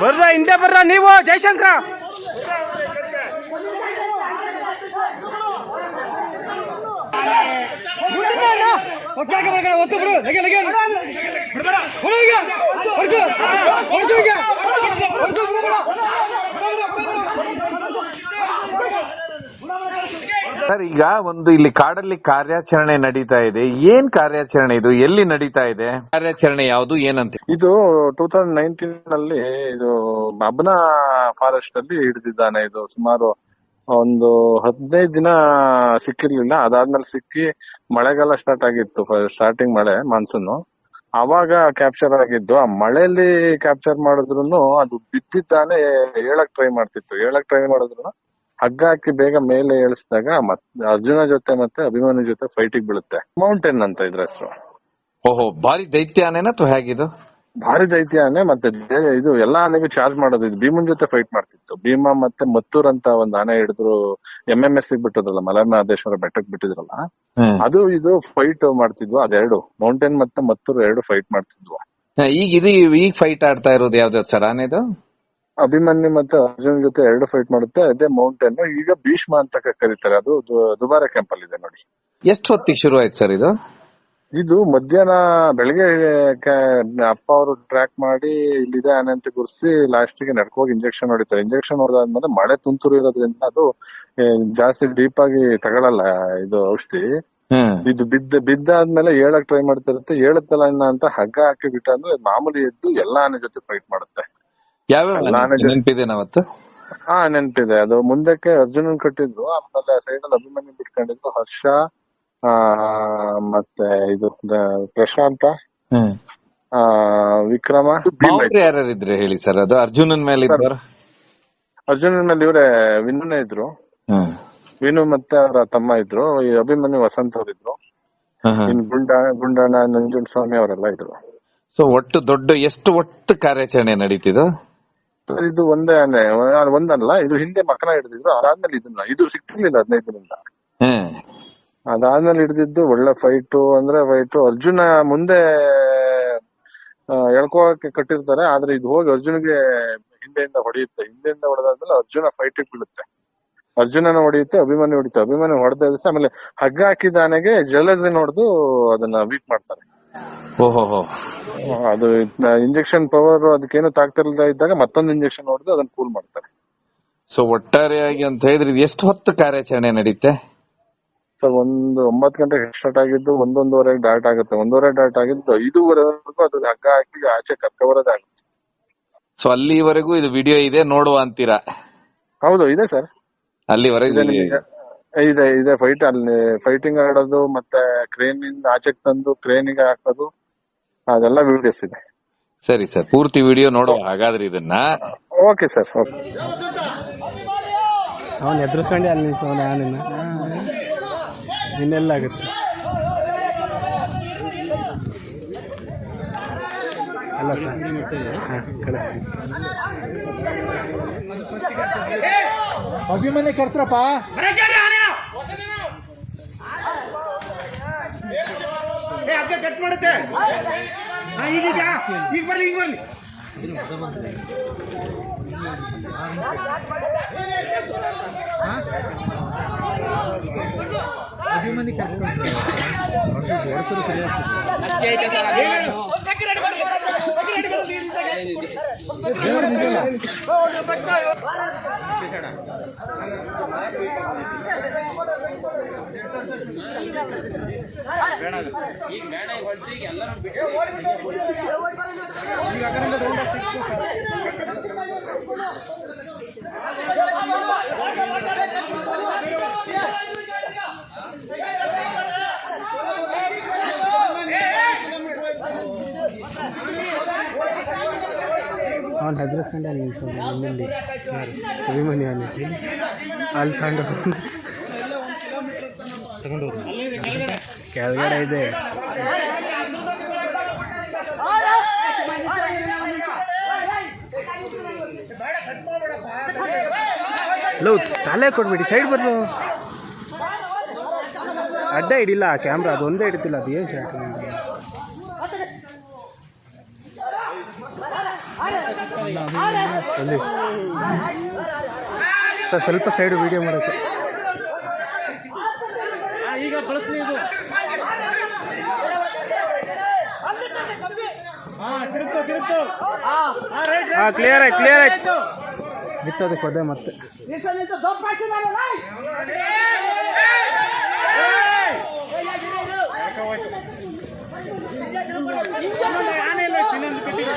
ಬರ್ರ ಹಿಂದೆ ಬರ್ರ ನೀವು ಜಯಶಂಕರ ಒತ್ತು ಬಿಡು ಲಗೆ ಲಗೆ ಹೊರಡು ಈಗ. ಹೊರ್ಟು. ಹೊರ್ಟು ಈಗ. ಹೊರ್ಟು, ಬಿಡು, ಬಿಡು. ಸರ್ ಈಗ ಒಂದು ಇಲ್ಲಿ ಕಾಡಲ್ಲಿ ಕಾರ್ಯಾಚರಣೆ ನಡೀತಾ ಇದೆ ಏನ್ ಕಾರ್ಯಾಚರಣೆ ಇದು ಎಲ್ಲಿ ನಡೀತಾ ಇದೆ ಕಾರ್ಯಾಚರಣೆ ಯಾವುದು ಏನಂತ ಇದು ಟೂ ತೌಸಂಡ್ ನೈನ್ಟೀನ್ನಲ್ಲಿ ಇದು ಅಬ್ನಾ ಫಾರೆಸ್ಟ್ ಅಲ್ಲಿ ಹಿಡಿದಿದ್ದಾನೆ ಇದು ಸುಮಾರು ಒಂದು ಹದಿನೈದು ದಿನ ಸಿಕ್ಕಿರ್ಲಿಲ್ಲ. ಅದಾದ್ಮೇಲೆ ಸಿಕ್ಕಿ ಮಳೆಗಾಲ ಸ್ಟಾರ್ಟ್ ಆಗಿತ್ತು. ಸ್ಟಾರ್ಟಿಂಗ್ ಮಳೆ ಮಾನ್ಸೂನ್ ಅವಾಗ ಕ್ಯಾಪ್ಚರ್ ಆಗಿದ್ದು, ಆ ಮಳೆಯಲ್ಲಿ ಕ್ಯಾಪ್ಚರ್ ಮಾಡಿದ್ರು ಅದು ಬಿದ್ದಿದ್ದಾನೆ ಹೇಳಕ್ ಟ್ರೈ ಮಾಡ್ತಿತ್ತು. ಹೇಳಕ್ ಟ್ರೈ ಮಾಡಿದ್ರು ಹಗ್ಗ ಹಾಕಿ ಬೇಗ ಮೇಲೆ ಏಳಿಸಿದಾಗ ಮತ್, ಅರ್ಜುನ ಜೊತೆ ಮತ್ತೆ ಅಭಿಮಾನಿ ಜೊತೆ ಫೈಟಿಗೆ ಬೀಳುತ್ತೆ. ಮೌಂಟೇನ್ ಅಂತ ಇದ್ರ ಹೆಸರು. ಓಹೋ ಬಾರಿ ದೈತ್ಯಾನೇನ ಅಥವಾ ಹೇಗಿದು? ಭಾರಿ ದೈತ್ಯಾನೆ ಮತ್ತೆ ಇದು ಎಲ್ಲಾ ಆನೆಗೂ ಚಾರ್ಜ್ ಮಾಡೋದು. ಇದು ಭೀಮನ್ ಜೊತೆ ಫೈಟ್ ಮಾಡ್ತಿತ್ತು. ಭೀಮ ಮತ್ತೆ ಮತ್ತೂರ್ ಅಂತ ಒಂದ್ ಆನೆ ಹಿಡಿದ್ರು. M M S Male Mahadeshwara ಬೆಟ್ಟಕ್ ಬಿಟ್ಟಿದ್ರಲ್ಲ? ಅದು ಇದು ಫೈಟ್ ಮಾಡ್ತಿದ್ವು ಅದೆರಡು. ಮೌಂಟೇನ್ ಮತ್ತೆ ಮತ್ತೂರ್ ಎರಡು ಫೈಟ್ ಮಾಡ್ತಿದ್ವು. ಈಗ ಇದು ಈಗ ಫೈಟ್ ಆಡ್ತಾ ಇರೋದು ಯಾವ್ದು ಸರ್ ಆನೆದು? ಅಭಿಮನ್ಯು ಮತ್ತೆ ಅರ್ಜುನ್ ಜೊತೆ ಎರಡು ಫೈಟ್ ಮಾಡುತ್ತೆ ಅದೇ ಮೌಂಟೇನ್ ಈಗ ಭೀಷ್ಮ ಅಂತ ಕರೀತಾರೆ ಅದು ದುಬಾರ ಕ್ಯಾಂಪ್ ಅಲ್ಲಿ ಇದೆ ನೋಡಿ. ಎಷ್ಟು ಹೊತ್ತಿಗೆ ಶುರು ಆಯ್ತು ಸರ್ ಇದು? ಇದು ಮಧ್ಯಾಹ್ನ ಬೆಳಿಗ್ಗೆ ಅಪ್ಪ ಅವರು ಟ್ರ್ಯಾಕ್ ಮಾಡಿ ಇಲ್ಲಿದೆ ಆನೆ ಅಂತ ಗುರ್ಸಿ ಲಾಸ್ಟ್ಗೆ ನಡ್ಕೋಗಿ ಇಂಜೆಕ್ಷನ್ ಹೊಡಿತಾರೆ. ಇಂಜೆಕ್ಷನ್ ಹೊಡೆದಾದ್ಮೇಲೆ ಮಳೆ ತುಂತುರು ಇರೋದ್ರಿಂದ ಅದು ಜಾಸ್ತಿ ಡೀಪ್ ಆಗಿ ತಗೊಳಲ್ಲ ಇದು ಔಷಧಿ. ಇದು ಬಿದ್ದ ಬಿದ್ದಾದ್ಮೇಲೆ ಹೇಳಕ್ ಟ್ರೈ ಮಾಡ್ತಿರುತ್ತೆ. ಹೇಳುತ್ತಲ್ಲ ಅಣ್ಣ ಅಂತ ಹಗ್ಗ ಹಾಕಿ ಬಿಟ್ಟ ಅಂದ್ರೆ ಮಾಮೂಲಿ ಎದ್ದು ಎಲ್ಲಾ ಆನೆ ಜೊತೆ ಫೈಟ್ ಮಾಡುತ್ತೆ. ನೆನಪಿದೆ ಅವತ್ತು ಹಾ ನೆನ್ಪಿದೆ. ಅದು ಮುಂದಕ್ಕೆ ಅರ್ಜುನನ್ ಕಟ್ಟಿದ್ರು. ಆಮೇಲೆ ಸೈಡ್ ಅಲ್ಲಿ ಅಭಿಮನ್ಯು ಬಿಟ್ಕೊಂಡಿದ್ರು. ಹರ್ಷ ಮತ್ತೆ ಇದು ದ- ಪ್ರಶಾಂತ. ಹ್ಮ್. ಆ ವಿಕ್ರಮ. ಯಾರಿದ್ರೆ ಇದ್ರೆ ಹೇಳಿ ಸರ್? ಅದು ಅರ್ಜುನನ್ ಮೇಲೆ ಇದ್ದಾರೆ ಅರ್ಜುನನ್ ಮೇಲೆ ಇವರೇ ವಿನುನೇ ಇದ್ರು. ಹ್ಮ್ ವಿನು ಮತ್ತೆ ಅವರ ತಮ್ಮ ಇದ್ರು. ಈ ಅಭಿಮನ್ಯು ವಸಂತ್ ಅವರಿದ್ರು ಇನ್ ಗುಂಡ ಗುಂಡಣ್ಣ ನಂಜುಂಡ ಸ್ವಾಮಿ ಅವರೆಲ್ಲ ಇದ್ರು. ಸೊ ಒಟ್ಟು ದೊಡ್ಡ ಎಷ್ಟು ಒಟ್ಟು ಕಾರ್ಯಾಚರಣೆ ನಡೀತಿದ್ದು ಸರ್, ಇದು ಒಂದೇ ಅಂದ್ರೆ ಒಂದಲ್ಲ ಇದು ಹಿಂದೆ ಮಕ್ಕಳ ಹಿಡಿದಿದ್ರು ಅದಾದ್ಮೇಲೆ ಇದನ್ನ ಇದು ಸಿಕ್ತಿರ್ಲಿಲ್ಲ ಹದಿನೈದರಿಂದ. ಹ್ಮ್. ಅದಾದ್ಮೇಲೆ ಹಿಡ್ದಿದ್ದು ಒಳ್ಳೆ ಫೈಟು ಅಂದ್ರೆ ಫೈಟು ಅರ್ಜುನ ಮುಂದೆ ಎಳ್ಕೋಕೆ ಕಟ್ಟಿರ್ತಾರೆ ಆದ್ರೆ ಇದು ಹೋಗಿ ಅರ್ಜುನ್ಗೆ ಹಿಂದೆಯಿಂದ ಹೊಡೆಯುತ್ತೆ. ಹಿಂದೆಯಿಂದ ಹೊಡೆದಾದ್ಮೇಲೆ ಅರ್ಜುನ ಫೈಟ್ ಬೀಳುತ್ತೆ. ಅರ್ಜುನನ ಹೊಡೆಯುತ್ತೆ ಅಭಿಮಾನಿ ಹೊಡಿಯುತ್ತೆ. ಅಭಿಮಾನಿ ಹೊಡೆದ ದಿವಸ ಆಮೇಲೆ ಹಗ್ಗ ಹಾಕಿದ ಆನೆಗೆ ಜಲಜನ್ ಹೊಡೆದು ಅದನ್ನ ವೀಕ್ ಮಾಡ್ತಾರೆ. ಓಹೋ ಅದು ಇಂಜೆಕ್ಷನ್ ಪವರ್ ಅದಕ್ಕೇನು ತಾಕ್ತಿರ್ಲಿಲ್ಲ ಇದ್ದಾಗ ಮತ್ತೊಂದು ಇಂಜೆಕ್ಷನ್ ಹೊಡೆದು ಅದನ್ನ ಕೂಲ್ ಮಾಡ್ತಾರೆ. ಸೊ ಒಟ್ಟಾರೆಯಾಗಿ ಅಂತ ಹೇಳಿದ್ರೆ ಇದು ಎಷ್ಟು ಹೊತ್ತು ಕಾರ್ಯಾಚರಣೆ ನಡೀತೆ? ಸೊ ಒಂದು ಒಂಬತ್ತು ಗಂಟೆಗೆ ಸ್ಟಾರ್ಟ್ ಆಗಿದ್ದು ಒಂದೊಂದುವರೆಗೆ ಡಾಟ್ ಆಗುತ್ತೆ. ಒಂದೂವರೆ ಡಾಟ್ ಆಗಿದ್ದು ಐದೂವರೆವರೆಗೂ ಅದು ಹಗ್ಗ ಹಾಕಿ ಆಚೆ ಕರ್ಕೊಬರೋದೇ ಬರೋದಾಗುತ್ತೆ ಸೊ ಅಲ್ಲಿವರೆಗೂ ಇದು ವಿಡಿಯೋ ಇದೆ ನೋಡುವ ಅಂತೀರಾ? ಹೌದು ಇದೆ ಸರ್. ಅಲ್ಲಿವರೆಗೂ ಇದೆ ಇದೆ. ಇದೆ ಫೈಟ್ ಅಲ್ಲಿ ಫೈಟಿಂಗ್ ಆಡೋದು ಮತ್ತೆ ಕ್ರೇನ್ ಇಂದ ಆಚೆಗೆ ತಂದು ಕ್ರೇನಿಗೆ ಹಾಕೋದು ಅದೆಲ್ಲ ವಿಡಿಯೋಸ್ ಇದೆ. ಸರಿ ಸರ್ ಪೂರ್ತಿ ವಿಡಿಯೋ ನೋಡುವ ಹಾಗಾದ್ರೆ ಇದನ್ನ. ಓಕೆ ಸರ್ ಓಕೆ ಅವನು ಎದುರಿಸ್ಕೊಂಡೆ ಅಲ್ಲಿ ನಾನು ಇನ್ನೆಲ್ಲ ಆಗುತ್ತೆ. ಅಲ್ಲ ಸರ್. ಹಾಂ ಕಳಿಸ್ತೀನಿ. ಅಭಿಮನ್ಯ ಕರ್ತ್ರಪ್ಪ ಅವ್ನು ಹೆದರಿಸ್ಕೊಂಡೆ ಎಲ್ಲರೂ ನಿಲ್ಸವನ ಇನ್ನೆಲ್ಲಿ ಯಾರು ಅಭಿಮಾನಿ ಅಲ್ಲಿ ಅಲ್ಲಿ ತಗೊಂಡು ಕೆಳಗಡೆ ಇದೆ. ಲವ್ ತಲೆ ಕೊಡ್ಬೇಡಿ ಸೈಡ್ ಬರ್ಲು. ಅಡ್ಡ ಹಿಡಿಲ್ಲ ಕ್ಯಾಮ್ರಾ ಅದು ಒಂದೇ ಹಿಡಿತಿಲ್ಲ ಅದು ಏನು ಶಾಟ್ ಅಲ್ಲಿ ಸರ್ ಸ್ವಲ್ಪ ಸೈಡು ವಿಡಿಯೋ ಮಾಡೋಕ್ಕೆ. ಈಗ ಹಾಂ ಕ್ಲಿಯರ್ ಆಯ್ತು ಕ್ಲಿಯರ್ ಆಯ್ತು. ಬಿತ್ತೋದಕ್ಕೆ ಹೋದೆ ಮತ್ತೆ ಆನೆ ಇಲ್ಲ ಇನ್ನೊಂದು ಕಟ್ಟಿಗೆ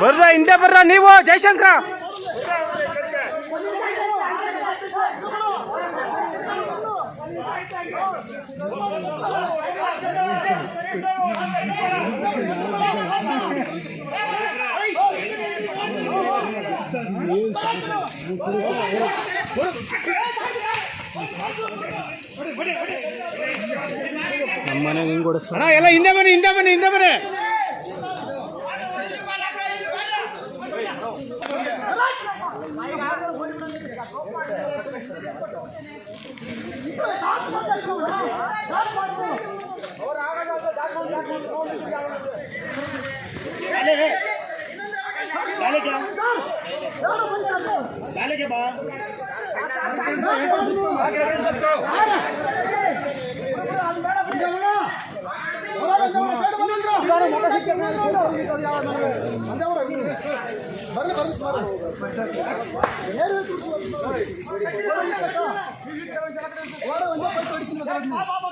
ಬರ್ರ ಹಿಂದೆ ಬರ್ರ ನೀವು ಜಯಶಂಕರ ನಮ್ಮ ಮನೆಗೆ ಹಿಂಗೆ ಓಡಿಸ್ತಾರ ಎಲ್ಲ ಹಿಂದೆ ಬನ್ನಿ ಹಿಂದೆ ಬನ್ನಿ ಹಿಂದೆ ಬನ್ನಿ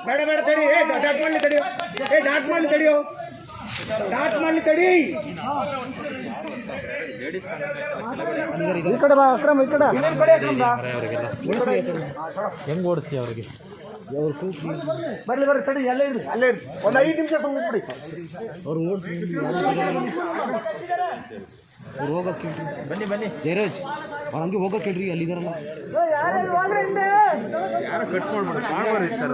ಬೇಡ ಬೇಡ ತಡಿ ಏ ಡಾಟ್ ಮಾಡ್ಲಿ ತಡಿಯೋ ಏ ಡಾಟ್ ಮಾಡ್ಲಿ ತಡಿಯೋ ಡಾಟ್ ಮಾಡ್ಲಿ ತಡಿ ಈ ಕಡೆ ಬಾ ಅಕ್ರಮ್ ಈ ಕಡೆ. ಹೆಂಗ್ ಓಡಿಸ್ತೀವಿ ಅವ್ರಿಗೆ? ಬರ್ಲಿ ಬರ್ರಿ ಸರಿ ಅಲ್ಲೇ ಇರ್ರಿ ಅಲ್ಲೇ ಇರ್ರಿ. ಒಂದು ಐದು ನಿಮಿಷ ಬಂದ್ಬಿಡಿ ಅವ್ರು ಓಡಿಸಿ ಅವ್ರು ಹೋಗಕ್ಕೆ ಬನ್ನಿ ಬನ್ನಿ. ಜಯರಾಜ್ ಅವ್ರು ಹಂಗೆ ಹೋಗಕ್ಕೆ ಹೇಳ್ರಿ ಅಲ್ಲಿದಾರಲ್ಲ ಸರ್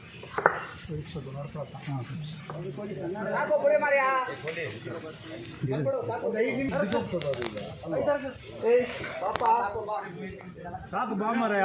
ಸಾಕು ಬಾ ಮಾರಾಯ